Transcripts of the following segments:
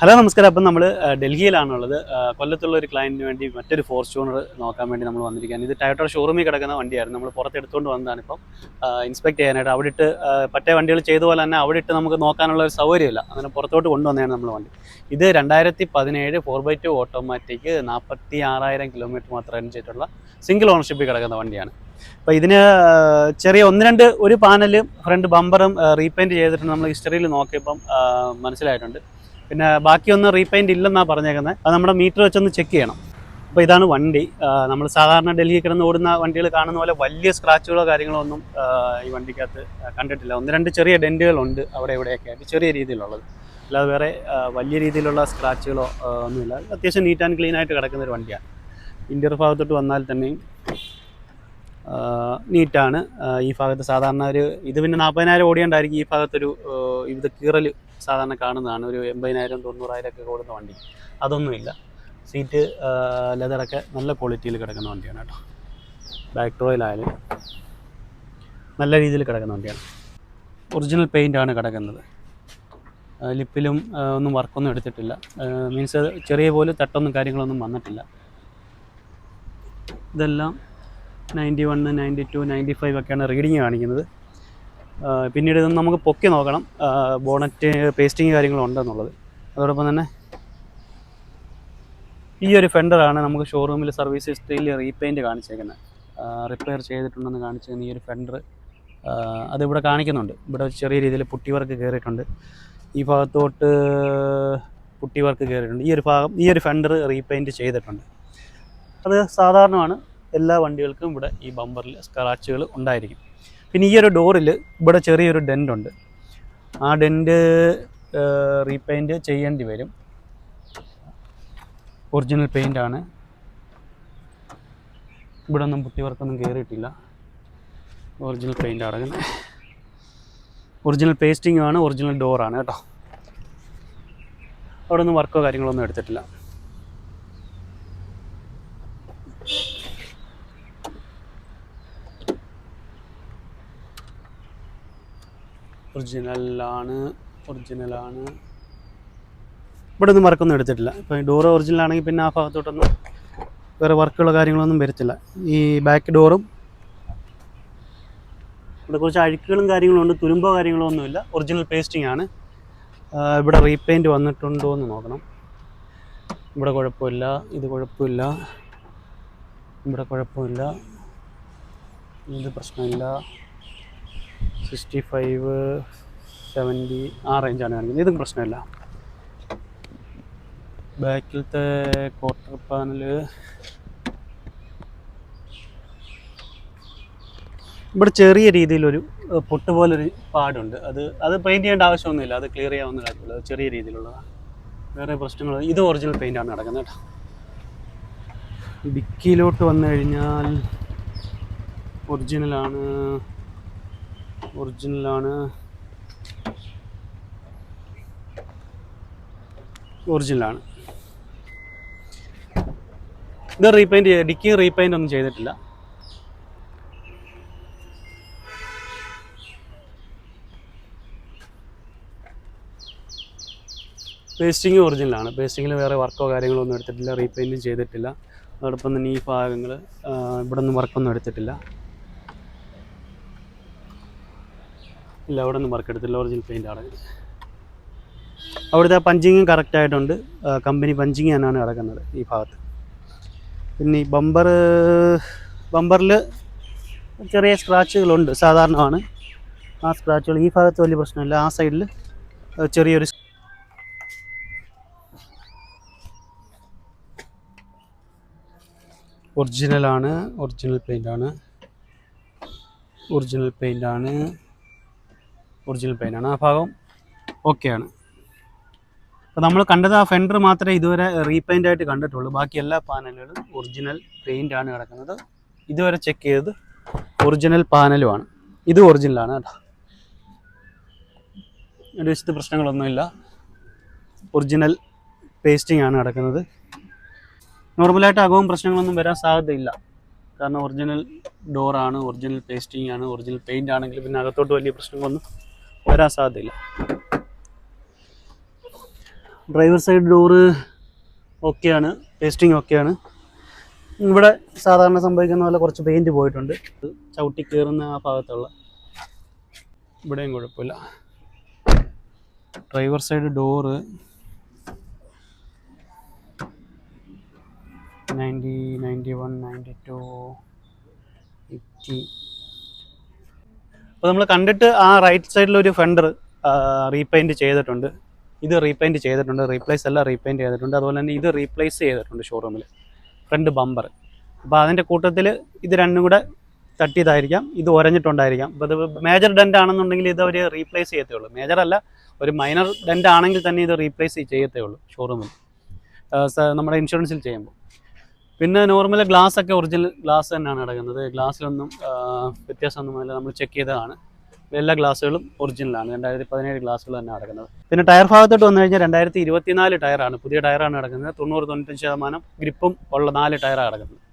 Hello നമസ്കാരം. അപ്പം നമ്മൾ ഡൽഹിയിലാണുള്ളത്. കൊല്ലത്തുള്ള ഒരു ക്ലയന്റിന് വേണ്ടി മറ്റൊരു ഫോർച്യൂണർ നോക്കാൻ വേണ്ടി നമ്മൾ വന്നിരിക്കുകയാണ്. ഇത് ടയോട്ട ഷോറൂമിൽ കിടക്കുന്ന വണ്ടിയായിരുന്നു. നമ്മൾ പുറത്തെടുത്തുകൊണ്ട് വന്നതാണ് ഇപ്പം. ഇൻസ്പെക്ട് ചെയ്യാനായിട്ട്. അവിടെ ഇട്ട് പറ്റേ വണ്ടികൾ ചെയ്ത പോലെ തന്നെ അവിടെ ഇട്ട് നമുക്ക് നോക്കാനുള്ള ഒരു സൗകര്യമില്ല. അങ്ങനെ പുറത്തോട്ട് കൊണ്ടുവന്നതാണ് നമ്മൾ വണ്ടി. ഇത് രണ്ടായിരത്തി പതിനേഴ് ഫോർ ബൈ ടു ഓട്ടോമാറ്റിക് നാൽപ്പത്തി ആറായിരം കിലോമീറ്റർ മാത്രം റൺ ചെയ്തിട്ടുള്ള സിംഗിൾ ഓണർഷിപ്പിൽ കിടക്കുന്ന വണ്ടിയാണ്. അപ്പോൾ ഇതിന് ചെറിയ ഒന്ന് രണ്ട് ഒരു പാനലും ഫ്രണ്ട് ബമ്പറും റീപെയിന്റ് ചെയ്തിട്ടുണ്ട്. നമ്മൾ ഹിസ്റ്ററിയിൽ നോക്കിയപ്പം മനസ്സിലായിട്ടുണ്ട്. പിന്നെ ബാക്കിയൊന്നും റീപെയിന്റ് ഇല്ലെന്നാണ് പറഞ്ഞേക്കുന്നത് അത് നമ്മുടെ മീറ്റർ വെച്ചൊന്ന് ചെക്ക് ചെയ്യണം. അപ്പോൾ ഇതാണ് വണ്ടി. നമ്മൾ സാധാരണ ഡൽഹി കിടന്ന് ഓടുന്ന വണ്ടികൾ കാണുന്ന പോലെ വലിയ സ്ക്രാച്ചുകളോ കാര്യങ്ങളോ ഒന്നും ഈ വണ്ടിക്കകത്ത് കണ്ടിട്ടില്ല. ഒന്ന് രണ്ട് ചെറിയ ഡെന്റുകളുണ്ട് അവിടെ ഇവിടെയൊക്കെ. ആയിട്ട് ചെറിയ രീതിയിലുള്ളത്. അല്ലാതെ വേറെ വലിയ രീതിയിലുള്ള സ്ക്രാച്ചുകളോ ഒന്നുമില്ല. അത്യാവശ്യം നീറ്റ് ആൻഡ് ക്ലീൻ ആയിട്ട് കിടക്കുന്ന ഒരു വണ്ടിയാണ്. ഇന്റർ ഭാഗത്തോട്ട് വന്നാൽ തന്നെയും നീറ്റാണ്. ഈ ഭാഗത്ത് സാധാരണ ഒരു ഇത് പിന്നെ നാൽപ്പതിനായിരം ഓടിയുണ്ടായിരിക്കും ഈ ഭാഗത്തൊരു ഇത് കീറൽ സാധാരണ കാണുന്നതാണ്. ഒരു എൺപതിനായിരം തൊണ്ണൂറായിരം ഒക്കെ ഓടുന്ന വണ്ടി. അതൊന്നുമില്ല. സീറ്റ് ലെതറൊക്കെ നല്ല ക്വാളിറ്റിയിൽ കിടക്കുന്ന വണ്ടിയാണ് കേട്ടോ. ബാക്ക് ഡ്രോയിലായാലും നല്ല രീതിയിൽ കിടക്കുന്ന വണ്ടിയാണ്. ഒറിജിനൽ പെയിന്റ് ആണ് കിടക്കുന്നത്. ലിപ്പിലും ഒന്നും വർക്കൊന്നും എടുത്തിട്ടില്ല. മീൻസ് ചെറിയ പോലെ തട്ടൊന്നും കാര്യങ്ങളൊന്നും വന്നിട്ടില്ല. ഇതെല്ലാം ninety one ninety two ninety five ഒക്കെയാണ് റീഡിങ് കാണിക്കുന്നത്. പിന്നീട് ഇതൊന്ന് നമുക്ക് പൊക്കി നോക്കണം. ബോണറ്റ് പേസ്റ്റിങ് കാര്യങ്ങളുണ്ടെന്നുള്ളത് അതോടൊപ്പം തന്നെ ഈ ഒരു ഫെൻഡറാണ് നമുക്ക് ഷോറൂമിൽ സർവീസ് ഹിസ്റ്ററിയിൽ റീപെയിന്റ് കാണിച്ചേക്കുന്നത്. റിപ്പയർ ചെയ്തിട്ടുണ്ടെന്ന് കാണിച്ചേക്കുന്ന ഈ ഒരു ഫെൻഡർ അതിവിടെ കാണിക്കുന്നുണ്ട്. ഇവിടെ ചെറിയ രീതിയിൽ പുട്ടി വർക്ക് കയറിയിട്ടുണ്ട് ഈ ഭാഗത്തോട്ട് പുട്ടി വർക്ക് കയറിയിട്ടുണ്ട് ഈ ഒരു ഭാഗം ഈ ഒരു ഫെൻഡർ റീപെയിന്റ് ചെയ്തിട്ടുണ്ട്. അത് സാധാരണമാണ്. എല്ലാ വണ്ടികൾക്കും ഇവിടെ ഈ ബമ്പറിൽ സ്ക്രാച്ചുകൾ ഉണ്ടായിരിക്കും. പിന്നെ ഈ ഒരു ഡോറിൽ ഇവിടെ ചെറിയൊരു ഡെന്റ് ഉണ്ട്. ആ ഡെന്റ് റീപെയിന്റ് ചെയ്യേണ്ടി വരും. ഒറിജിനൽ പെയിന്റ് ആണ്. ഇവിടെ ഒന്നും പുട്ടി വർക്കൊന്നും കയറിയിട്ടില്ല ഒറിജിനൽ പെയിന്റ് അടങ്ങുന്നത് ഒറിജിനൽ പേസ്റ്റിംഗ് ആണ് ഒറിജിനൽ ഡോറാണ് കേട്ടോ. അവിടെ ഒന്നും വർക്കോ കാര്യങ്ങളോ ഒന്നും എടുത്തിട്ടില്ല. ഒറിജിനലാണ് ഒറിജിനലാണ് ഇവിടെ ഒന്നും വർക്കൊന്നും എടുത്തിട്ടില്ല. ഇപ്പം ഡോറ് ഒറിജിനൽ ആണെങ്കിൽ പിന്നെ ആ ഭാഗത്തോട്ടൊന്നും വേറെ വർക്കുകളോ കാര്യങ്ങളൊന്നും വരത്തില്ല. ഈ ബാക്ക് ഡോറും ഇവിടെ കുറച്ച് അഴുക്കുകളും കാര്യങ്ങളും ഉണ്ട് തുരുമ്പോ കാര്യങ്ങളോ ഒന്നുമില്ല. ഒറിജിനൽ പേസ്റ്റിംഗ് ആണ്. ഇവിടെ റീപെയിന്റ് വന്നിട്ടുണ്ടോ എന്ന് നോക്കണം. ഇവിടെ കുഴപ്പമില്ല. ഇത് കുഴപ്പമില്ല. ഇവിടെ കുഴപ്പമില്ല. ഇത് പ്രശ്നമില്ല. സിക്സ്റ്റി ഫൈവ് സെവന്റി ആ റേഞ്ചാണ് കാണിക്കുന്നത് ഇതും പ്രശ്നമില്ല. ബാക്കിലത്തെ ക്വാർട്ടർ പാനൽ ഇവിടെ ചെറിയ രീതിയിലൊരു പൊട്ട് പോലൊരു പാടുണ്ട്. അത് അത് പെയിന്റ് ചെയ്യേണ്ട ആവശ്യമൊന്നുമില്ല. അത് ക്ലിയർ ചെയ്യാവുന്ന കാര്യമില്ല അത് ചെറിയ രീതിയിലുള്ളതാണ് വേറെ പ്രശ്നങ്ങൾ ഇത് ഒറിജിനൽ പെയിന്റാണ് നടക്കുന്നത് കേട്ടോ. ഡിക്കിയിലോട്ട് വന്നു കഴിഞ്ഞാൽ ഒറിജിനലാണ് ഒറിജിനലാണ് ഒറിജിനലാണ് ഇത് റീപെയിന്റ് ചെയ്ത് ഡിക്കി റീപെയിന്റ് ഒന്നും ചെയ്തിട്ടില്ല. പേസ്റ്റിങ് ഒറിജിനലാണ് പേസ്റ്റിങ്ങിൽ വേറെ വർക്കോ കാര്യങ്ങളോ ഒന്നും എടുത്തിട്ടില്ല. റീപെയിന്റും ചെയ്തിട്ടില്ല. അതോടൊപ്പം തന്നെ ഈ ഭാഗങ്ങൾ ഇവിടെ ഒന്നും വർക്കൊന്നും എടുത്തിട്ടില്ല. ഇല്ല അവിടെ ഒന്നും വർക്ക് എടുത്തില്ല. ഒറിജിനൽ പെയിന്റ് ആണ്. അവിടുത്തെ പഞ്ചിങ്ങും കറക്റ്റ് ആയിട്ടുണ്ട്. കമ്പനി പഞ്ചിങ് തന്നെയാണ് കിടക്കുന്നത് ഈ ഭാഗത്ത്. പിന്നെ ഈ ബമ്പർ ബമ്പറിൽ ചെറിയ സ്ക്രാച്ചുകളുണ്ട് സാധാരണമാണ്. ആ സ്ക്രാച്ചുകൾ ഈ ഭാഗത്ത് വലിയ പ്രശ്നമില്ല. ആ സൈഡിൽ ചെറിയൊരു ഒറിജിനലാണ് ഒറിജിനൽ പെയിന്റാണ് ഒറിജിനൽ പെയിന്റാണ് ഒറിജിനൽ പെയിന്റാണ് ആ ഭാഗം ഓക്കെയാണ് അപ്പോൾ നമ്മൾ കണ്ടത് ആ ഫെൻഡർ മാത്രമേ ഇതുവരെ റീപെയിന്റ് ആയിട്ട് കണ്ടിട്ടുള്ളൂ. ബാക്കി എല്ലാ പാനലുകളും ഒറിജിനൽ പെയിന്റാണ് കിടക്കുന്നത്. ഇതുവരെ ചെക്ക് ചെയ്തത് ഒറിജിനൽ പാനലുമാണ് ഇത് ഒറിജിനലാണ് കേട്ടോ. ഒരു വിശുദ്ധ പ്രശ്നങ്ങളൊന്നുമില്ല. ഒറിജിനൽ പേസ്റ്റിംഗ് ആണ് കിടക്കുന്നത്. നോർമലായിട്ട് അകവും പ്രശ്നങ്ങളൊന്നും വരാൻ സാധ്യതയില്ല. കാരണം ഒറിജിനൽ ഡോറാണ് ഒറിജിനൽ പേസ്റ്റിംഗ് ആണ് ഒറിജിനൽ പെയിന്റ് ആണെങ്കിൽ പിന്നെ അകത്തോട്ട് വലിയ പ്രശ്നങ്ങളൊന്നും വരാൻ സാധ്യതയില്ല. ഡ്രൈവർ സൈഡ് ഡോറ് ഓക്കെയാണ് പേസ്റ്റിംഗ് ഓക്കെയാണ് ഇവിടെ സാധാരണ സംഭവിക്കുന്ന പോലെ കുറച്ച് പെയിന്റ് പോയിട്ടുണ്ട്. ചവിട്ടി കയറുന്ന ആ ഭാഗത്തുള്ള ഇവിടെയും കുഴപ്പമില്ല. Driver side door ninety ninety one ninety two eighty അപ്പോൾ നമ്മൾ കണ്ടിട്ട് ആ റൈറ്റ് സൈഡിൽ ഒരു ഫെൻഡർ റീപെയിന്റ് ചെയ്തിട്ടുണ്ട്. ഇത് റീപെയിന്റ് ചെയ്തിട്ടുണ്ട്. റീപ്ലേസ് എല്ലാം റീപെയിന്റ് ചെയ്തിട്ടുണ്ട്. അതുപോലെ തന്നെ ഇത് റീപ്ലേസ് ചെയ്തിട്ടുണ്ട് ഷോറൂമിൽ ഫ്രണ്ട് ബമ്പർ അപ്പോൾ അതിന്റെ കൂട്ടത്തിൽ ഇത് രണ്ടും കൂടെ തട്ടിയതായിരിക്കാം. ഇത് ഒരഞ്ഞിട്ടുണ്ടായിരിക്കാം. അപ്പോൾ ഇത് മേജർ ഡെന്റ് ആണെന്നുണ്ടെങ്കിൽ ഇത് അവർ റീപ്ലേസ് ചെയ്യത്തേ ഉള്ളൂ. മേജർ അല്ല ഒരു മൈനർ ഡെന്റ് ആണെങ്കിൽ തന്നെ ഇത് റീപ്ലേസ് ചെയ്യത്തേ ഉള്ളൂ ഷോറൂമിൽ നമ്മുടെ ഇൻഷുറൻസിൽ ചെയ്യുമ്പോൾ. പിന്നെ നോർമൽ ഗ്ലാസ് ഒക്കെ ഒറിജിനൽ ഗ്ലാസ് തന്നെയാണ് കിടക്കുന്നത് ഗ്ലാസ്സിലൊന്നും വ്യത്യാസമൊന്നും അല്ല നമ്മൾ ചെക്ക് ചെയ്തതാണ്. എല്ലാ ഗ്ലാസ്സുകളും ഒറിജിനലാണ് രണ്ടായിരത്തി പതിനേഴ് ഗ്ലാസ്സുകൾ തന്നെ നടക്കുന്നത് പിന്നെ ടയർ ഭാഗത്തോട്ട് വന്നു കഴിഞ്ഞാൽ രണ്ടായിരത്തി ഇരുപത്തിനാല് ടയറാണ് പുതിയ ടയറാണ് നടക്കുന്നത് തൊണ്ണൂറ് തൊണ്ണൂറ്റഞ്ച് ശതമാനം ഗ്രിപ്പും ഉള്ള നാല് ടയറാണ് കിടക്കുന്നത്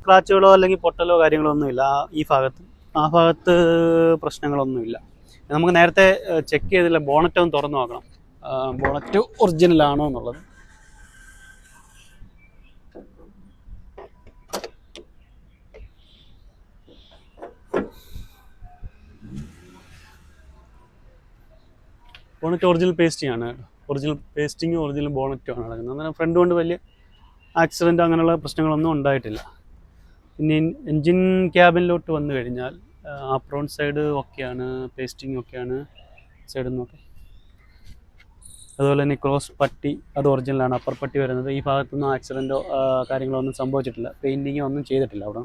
സ്ക്രാച്ചുകളോ അല്ലെങ്കിൽ പൊട്ടലോ കാര്യങ്ങളോ ഒന്നുമില്ല ഈ ഭാഗത്ത് ആ ഭാഗത്ത് പ്രശ്നങ്ങളൊന്നുമില്ല നമുക്ക് നേരത്തെ ചെക്ക് ചെയ്തില്ല. ബോണറ്റ് ഒന്ന് തുറന്നു നോക്കണം. ബോണറ്റ് ഒറിജിനലാണോ എന്നുള്ളത്. ബോണറ്റ് ഒറിജിനൽ പേസ്റ്റിംഗ് ആണ്. ഒറിജിനൽ പേസ്റ്റിങ്ങും ഒറിജിനൽ ബോണറ്റും ആണ് നടക്കുന്നത്. അന്നേരം ഫ്രണ്ട് കൊണ്ട് വലിയ ആക്സിഡന്റ് അങ്ങനെയുള്ള പ്രശ്നങ്ങളൊന്നും ഉണ്ടായിട്ടില്ല. പിന്നെ എൻജിൻ ക്യാബിനിലോട്ട് വന്നു കഴിഞ്ഞാൽ ആപ്രോൺ സൈഡ് ഒക്കെയാണ് പേസ്റ്റിംഗ് ഒക്കെയാണ് സൈഡിൽ നിന്നൊക്കെ അതുപോലെ തന്നെ ക്രോസ് പട്ടി അത് ഒറിജിനലാണ് അപ്പർ പട്ടി വരുന്നത്. ഈ ഭാഗത്തൊന്നും ആക്സിഡന്റോ കാര്യങ്ങളോ ഒന്നും സംഭവിച്ചിട്ടില്ല. പെയിന്റിങ്ങോ ഒന്നും ചെയ്തിട്ടില്ല അവിടെ.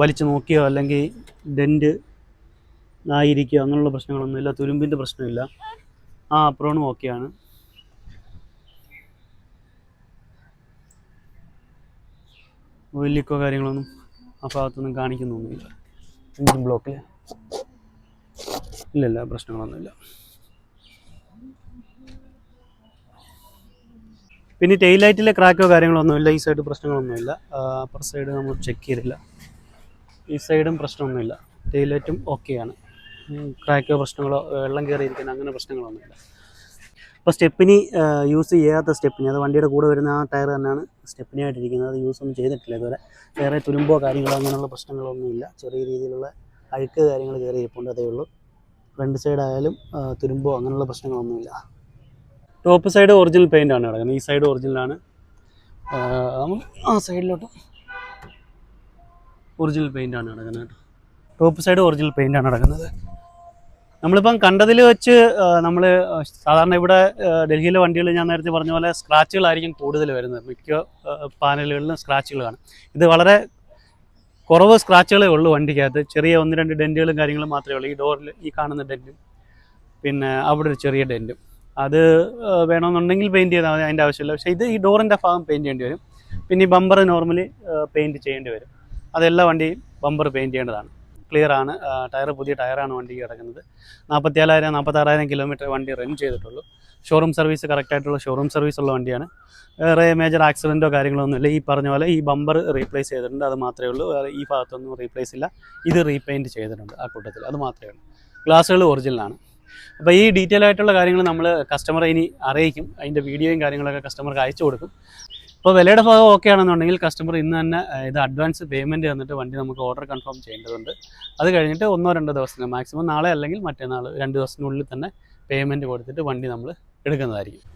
വലിച്ചു നോക്കിയോ അല്ലെങ്കിൽ ഡെന്റ് ആയിരിക്കുകയോ അങ്ങനെയുള്ള പ്രശ്നങ്ങളൊന്നുമില്ല. തുരുമ്പിന്റെ പ്രശ്നമില്ല. ആ അപ്രോണും ഓക്കെയാണ് വലിയക്കോ കാര്യങ്ങളൊന്നും ആ ഭാഗത്തൊന്നും കാണിക്കുന്നൊന്നുമില്ല എഞ്ചിൻ ബ്ലോക്കിൽ ഇല്ലല്ല പ്രശ്നങ്ങളൊന്നുമില്ല. പിന്നെ ടെയിൽ ലൈറ്റിലെ ക്രാക്കോ കാര്യങ്ങളൊന്നുമില്ല ഈ സൈഡ് പ്രശ്നങ്ങളൊന്നുമില്ല. അപ്പർ സൈഡ് നമ്മൾ ചെക്ക് ചെയ്തില്ല. ഈ സൈഡും പ്രശ്നമൊന്നുമില്ല. ടെയിൽ ലൈറ്റും ഓക്കെയാണ് ക്രാക്കോ പ്രശ്നങ്ങളോ വെള്ളം കയറിയിരിക്കുന്ന അങ്ങനെ പ്രശ്നങ്ങളൊന്നുമില്ല. അപ്പോൾ സ്റ്റെപ്പിനി യൂസ് ചെയ്യാത്ത സ്റ്റെപ്പിനി അത് വണ്ടിയുടെ കൂടെ വരുന്ന ആ ടയർ തന്നെയാണ് സ്റ്റെപ്പിനി ആയിട്ടിരിക്കുന്നത്. അത് യൂസ് ഒന്നും ചെയ്തിട്ടില്ല ഇതുവരെ. വേറെ തുരുമ്പോ കാര്യങ്ങളോ അങ്ങനെയുള്ള പ്രശ്നങ്ങളൊന്നുമില്ല. ചെറിയ രീതിയിലുള്ള അഴുക്ക് കാര്യങ്ങൾ കയറി ഇരിപ്പുണ്ട് അതേ ഉള്ളൂ. ഫ്രണ്ട് സൈഡ് ആയാലും ആ, തുരുമ്പോ അങ്ങനെയുള്ള പ്രശ്നങ്ങളൊന്നുമില്ല. ടോപ്പ് സൈഡ് ഒറിജിനൽ പെയിന്റ് ആണ് കിടക്കുന്നത്. ഈ സൈഡ് ഒറിജിനലാണ് ആ സൈഡിലോട്ട് ഒറിജിനൽ പെയിന്റ് ആണ് കിടക്കുന്നത് ടോപ്പ് സൈഡ് ഒറിജിനൽ പെയിന്റ് ആണ് കിടക്കുന്നത്. നമ്മളിപ്പം കണ്ടതിൽ വെച്ച് നമ്മൾ സാധാരണ ഇവിടെ ഡൽഹിയിലെ വണ്ടികൾ ഞാൻ നേരത്തെ പറഞ്ഞ പോലെ സ്ക്രാച്ചുകളായിരിക്കും കൂടുതൽ വരുന്നത്. മിക്ക പാനലുകളിലും സ്ക്രാച്ചുകൾ കാണും ഇത് വളരെ കുറവ് സ്ക്രാച്ചുകളേ ഉള്ളൂ വണ്ടിക്കകത്ത്. ചെറിയ ഒന്ന് രണ്ട് ഡെന്റുകളും കാര്യങ്ങളും മാത്രമേ ഉള്ളൂ. ഈ ഡോറിൽ ഈ കാണുന്ന ഡെന്റും പിന്നെ അവിടെ ഒരു ചെറിയ ഡെന്റും അത് വേണമെന്നുണ്ടെങ്കിൽ പെയിന്റ് ചെയ്താൽ മതി അതിന്റെ ആവശ്യമില്ല. പക്ഷേ ഇത് ഈ ഡോറിന്റെ ഭാഗം പെയിന്റ് ചെയ്യേണ്ടി വരും. പിന്നെ ഈ ബമ്പർ നോർമലി പെയിന്റ് ചെയ്യേണ്ടി വരും. അതെല്ലാ വണ്ടിയും ബമ്പർ പെയിന്റ് ചെയ്യേണ്ടതാണ്. ക്ലിയർ ആണ്. ടയർ പുതിയ ടയറാണ് വണ്ടി കിടക്കുന്നത്. നാൽപ്പത്തിയേഴായിരം നാൽപ്പത്താറായിരം കിലോമീറ്റർ വണ്ടി റൺ ചെയ്തിട്ടുള്ളൂ. ഷോറൂം സർവീസ് കറക്റ്റായിട്ടുള്ള ഷോറൂം സർവീസ് ഉള്ള വണ്ടിയാണ്. വേറെ മേജർ ആക്സിഡന്റോ കാര്യങ്ങളോ ഒന്നുമില്ല. ഈ പറഞ്ഞ പോലെ ഈ ബമ്പർ റീപ്ലേസ് ചെയ്തിട്ടുണ്ട്. അത് മാത്രമേ ഉള്ളൂ. വേറെ ഈ ഭാഗത്തൊന്നും റീപ്ലേസ് ഇല്ല. ഇത് റീപെയിന്റ് ചെയ്തിട്ടുണ്ട് ആ കൂട്ടത്തിൽ. അത് മാത്രമേ ഉള്ളൂ. ഗ്ലാസ്സുകൾ ഒറിജിനലാണ് അപ്പോൾ ഈ ഡീറ്റെയിൽ ആയിട്ടുള്ള കാര്യങ്ങൾ നമ്മൾ കസ്റ്റമറെ ഇനി അറിയിക്കും. അതിന്റെ വീഡിയോയും കാര്യങ്ങളൊക്കെ കസ്റ്റമർക്ക് അയച്ചു കൊടുക്കും. അപ്പോൾ വിലയുടെ ഭാഗം ഓക്കെ ആണെന്നുണ്ടെങ്കിൽ കസ്റ്റമർ ഇന്ന് തന്നെ ഇത് അഡ്വാൻസ് പേയ്മെന്റ് തന്നിട്ട് വണ്ടി നമുക്ക് ഓർഡർ കൺഫേം ചെയ്യേണ്ടതുണ്ട്. അത് കഴിഞ്ഞിട്ട് ഒന്നോ രണ്ടോ ദിവസത്തിന് മാക്സിമം നാളെ അല്ലെങ്കിൽ മറ്റന്നാൾ രണ്ട് ദിവസത്തിനുള്ളിൽ തന്നെ പേയ്മെന്റ് കൊടുത്തിട്ട് വണ്ടി നമ്മൾ എടുക്കുന്നതായിരിക്കും.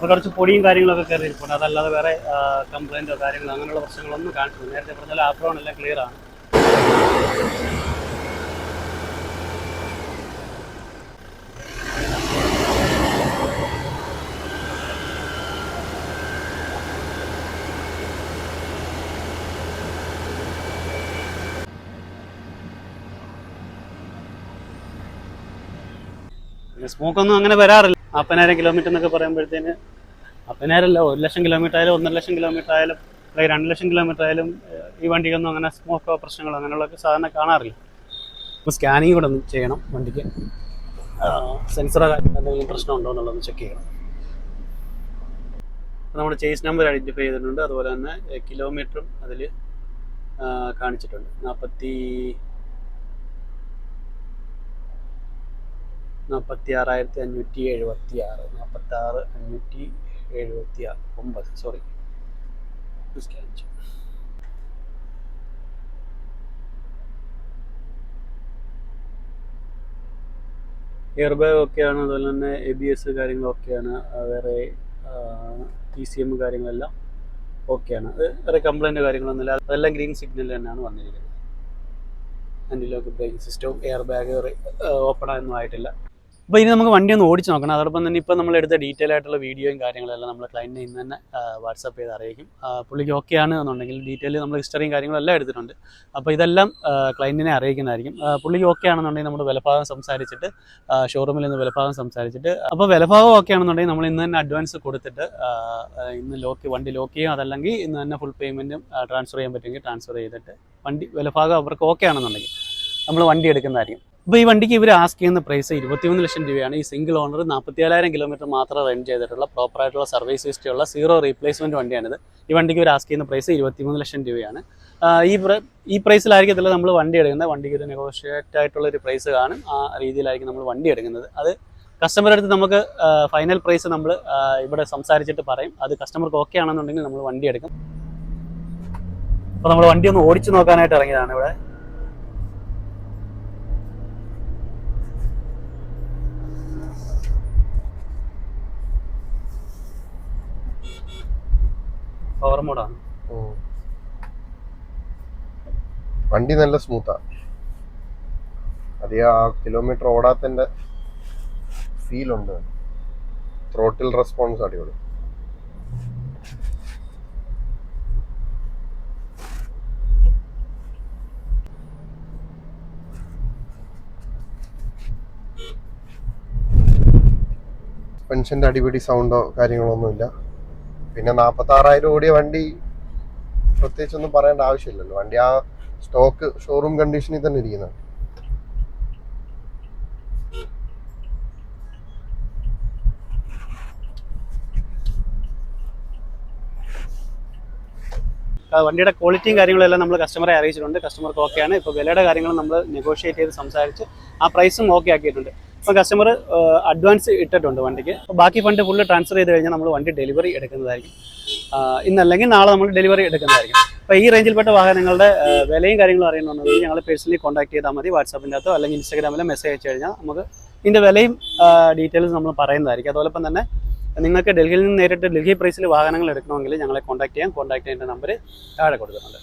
കുറച്ച് പൊടിയും കാര്യങ്ങളൊക്കെ കയറി ഇരിപ്പുണ്ട്. അതല്ലാതെ വേറെ കംപ്ലൈന്റോ കാര്യങ്ങളോ അങ്ങനെയുള്ള പ്രശ്നങ്ങളൊന്നും കാണിച്ചില്ല നേരത്തെ പറഞ്ഞാൽ ആപ്രോൺ എല്ലാം ക്ലിയർ ആണ്. പിന്നെ സ്മോക്കൊന്നും അങ്ങനെ വരാറില്ല. നാൽപ്പതിനായിരം കിലോമീറ്റർ എന്നൊക്കെ പറയുമ്പോഴത്തേന് നാൽപ്പതിനായിരമല്ല ഒരു ലക്ഷം കിലോമീറ്റർ ആയാലും ഒന്നര ലക്ഷം കിലോമീറ്റർ ആയാലും അല്ലെങ്കിൽ രണ്ട് ലക്ഷം കിലോമീറ്റർ ആയാലും ഈ വണ്ടിക്കൊന്നും അങ്ങനെ സ്മോക്കോ പ്രശ്നങ്ങളോ അങ്ങനെയുള്ളതൊക്കെ സാധാരണ കാണാറില്ല. അപ്പോൾ സ്കാനിങ് കൂടെ ഒന്ന് ചെയ്യണം വണ്ടിക്ക്. സെൻസറോ എന്തെങ്കിലും പ്രശ്നമുണ്ടോ എന്നുള്ളതൊന്ന് ചെക്ക് ചെയ്യണം. നമ്മൾ ചേസ് നമ്പർ ഐഡന്റിഫൈ ചെയ്തിട്ടുണ്ട്. അതുപോലെ തന്നെ കിലോമീറ്ററും അതിൽ കാണിച്ചിട്ടുണ്ട്. നാൽപ്പത്തി നാൽപ്പത്തി ആറായിരത്തി അഞ്ഞൂറ്റി എഴുപത്തി ആറ് നാൽപ്പത്തി ആറ് അഞ്ഞൂറ്റി എഴുപത്തി ആറ് ഒമ്പത് സോറി സ്കാൻ ചെയ്യും എയർ ബാഗ് ഒക്കെയാണ് അതുപോലെ തന്നെ എ ബി എസ് കാര്യങ്ങളൊക്കെയാണ് വേറെ ടി സി എം കാര്യങ്ങളെല്ലാം ഓക്കെയാണ് അത് വേറെ കംപ്ലൈന്റ് കാര്യങ്ങളൊന്നുമില്ല. അതെല്ലാം ഗ്രീൻ സിഗ്നൽ തന്നെയാണ് വന്നിരിക്കുന്നത്. ആന്റിലോക്ക് ബ്രേക്കിംഗ് സിസ്റ്റവും എയർ ബാഗ് ഓപ്പൺ ആയിട്ടില്ല. അപ്പോൾ ഇനി നമുക്ക് വണ്ടി ഒന്ന് ഓടിച്ച് നോക്കണം. അതോടൊപ്പം തന്നെ ഇപ്പോൾ നമ്മൾ എടുത്ത ഡീറ്റെയിൽ ആയിട്ടുള്ള വീഡിയോയും കാര്യങ്ങളെല്ലാം നമ്മൾ ക്ലയന്റിനെ ഇന്ന് തന്നെ വാട്സപ്പ് ചെയ്ത് അറിയിക്കും. പുള്ളിക്ക് ഓക്കെ ആണ് എന്നുണ്ടെങ്കിൽ ഡീറ്റെയിൽ നമ്മൾ ഹിസ്റ്ററിയും കാര്യങ്ങളും എല്ലാം എടുത്തിട്ടുണ്ട്. അപ്പോൾ ഇതെല്ലാം ക്ലയന്റിനെ അറിയിക്കുന്നതായിരിക്കും. പുള്ളിക്ക് ഓക്കെ ആണെന്നുണ്ടെങ്കിൽ നമ്മൾ വിലഭാഗം സംസാരിച്ചിട്ട് ഷോറൂമിൽ നിന്ന് വിലഭാഗം സംസാരിച്ചിട്ട് അപ്പോൾ വിലഭാഗം ഓക്കെ ആണെന്നുണ്ടെങ്കിൽ നമ്മൾ ഇന്ന് തന്നെ അഡ്വാൻസ് കൊടുത്തിട്ട് ഇന്ന് ലോക്ക് വണ്ടി ലോക്ക് ചെയ്യും അതല്ലെങ്കിൽ ഇന്ന് തന്നെ ഫുൾ പേയ്മെന്റും ട്രാൻസ്ഫർ ചെയ്യാൻ പറ്റുമെങ്കിൽ ട്രാൻസ്ഫർ ചെയ്തിട്ട് വണ്ടി വിലഭാഗം അവർക്ക് ഓക്കെ ആണെന്നുണ്ടെങ്കിൽ നമ്മൾ വണ്ടി എടുക്കുന്നതായിരിക്കും. അപ്പോൾ ഈ വണ്ടിക്ക് ഇവർ ആസ്ക് ചെയ്യുന്ന പ്രൈസ് ഇരുപത്തിമൂന്ന് ലക്ഷം രൂപയാണ്. ഈ സിംഗിൾ ഓണർ നാൽപ്പത്തിയേഴായിരം കിലോമീറ്റർ മാത്രം റൺ ചെയ്തിട്ടുള്ള പ്രോപ്പറായിട്ടുള്ള സർവീസ് ഹിസ്റ്റി ഉള്ള സീറോ റീപ്ലേസ്മെന്റ് വണ്ടിയാണിത്. ഈ വണ്ടിക്ക് ഇവർ ആസ്ക് ചെയ്യുന്ന പ്രൈസ് ഇരുപത്തിമൂന്ന് ലക്ഷം രൂപയാണ്. ഈ ഈ പ്രൈസിലായിരിക്കത്തില്ല നമ്മൾ വണ്ടി എടുക്കുന്നത്. വണ്ടിക്ക് ഒരു നെഗോഷിയേറ്റ് ആയിട്ടുള്ള ഒരു പ്രൈസ് കാണും. ആ രീതിയിലായിരിക്കും നമ്മൾ വണ്ടി എടുക്കുന്നത്. അത് കസ്റ്റമർ അടുത്ത് നമുക്ക് ഫൈനൽ പ്രൈസ് നമ്മൾ ഇവിടെ സംസാരിച്ചിട്ട് പറയും. അത് കസ്റ്റമർക്ക് ഓക്കെ ആണെന്നുണ്ടെങ്കിൽ നമ്മൾ വണ്ടി എടുക്കും. അപ്പോൾ നമ്മൾ വണ്ടി ഒന്ന് ഓടിച്ചു നോക്കാനായിട്ട് ഇറങ്ങിയതാണ് ഇവിടെ. പവർ മോഡാണ്. വണ്ടി നല്ല സ്മൂത്താ അധികം ആ കിലോമീറ്റർ ഓടാത്തതിന്റെ ഫീൽ ഉണ്ട്. ത്രോട്ടിൽ റെസ്പോൺസ് അടിപൊളി. പെൻഷന്റെ അടിപിടി സൗണ്ടോ കാര്യങ്ങളോ ഒന്നുമില്ല. പിന്നെ നാൽപ്പത്തി ആറായിരം ഓടിയ വണ്ടി പ്രത്യേകിച്ചൊന്നും പറയേണ്ട ആവശ്യമില്ലല്ലോ. വണ്ടി ആ സ്റ്റോക്ക് ഷോറൂം കണ്ടീഷനിൽ തന്നെ ഇരിക്കുന്നത് വണ്ടിയുടെ ക്വാളിറ്റിയും കാര്യങ്ങളെല്ലാം നമ്മൾ കസ്റ്റമറെ അറിയിച്ചിട്ടുണ്ട്. കസ്റ്റമർക്ക് ഓക്കെയാണ് ഇപ്പോൾ വിലയുടെ കാര്യങ്ങളും നമ്മൾ നെഗോഷിയേറ്റ് ചെയ്ത് സംസാരിച്ച് ആ പ്രൈസും ഓക്കെ ആക്കിയിട്ടുണ്ട്. ഇപ്പോൾ കസ്റ്റമർ അഡ്വാൻസ് ഇട്ടിട്ടുണ്ട് വണ്ടിക്ക്. ബാക്കി ഫണ്ട് ഫുള്ള് ട്രാൻസ്ഫർ ചെയ്ത് കഴിഞ്ഞാൽ നമ്മൾ വണ്ടി ഡെലിവറി എടുക്കുന്നതായിരിക്കും. ഇന്നല്ലെങ്കിൽ നാളെ നമ്മൾ ഡെലിവറി എടുക്കുന്നതായിരിക്കും. അപ്പോൾ ഈ റേഞ്ചിൽപ്പെട്ട വാഹനങ്ങളുടെ വിലയും കാര്യങ്ങളും അറിയണമെന്നുണ്ടെങ്കിൽ ഞങ്ങൾ പേഴ്സണലി കോൺടാക്ട് ചെയ്താൽ മതി. വാട്സാപ്പിന്റെ അകത്തോ അല്ലെങ്കിൽ ഇൻസ്റ്റാഗ്രാമിലോ മെസ്സേജ് അയച്ചു കഴിഞ്ഞാൽ നമുക്ക് ഇതിന്റെ വിലയും ഡീറ്റെയിൽസ് നമ്മൾ പറയുന്നതായിരിക്കും. അതോടൊപ്പം തന്നെ നിങ്ങൾക്ക് ഡൽഹിയിൽ നിന്ന് നേരിട്ട് ഡൽഹി പ്രൈസിൽ വാഹനങ്ങൾ എടുക്കണമെങ്കിൽ ഞങ്ങളെ കോൺടാക്ട് ചെയ്യാം. കോൺടാക്ട് ചെയ്യേണ്ട നമ്പർ താഴെ കൊടുക്കുന്നുണ്ട്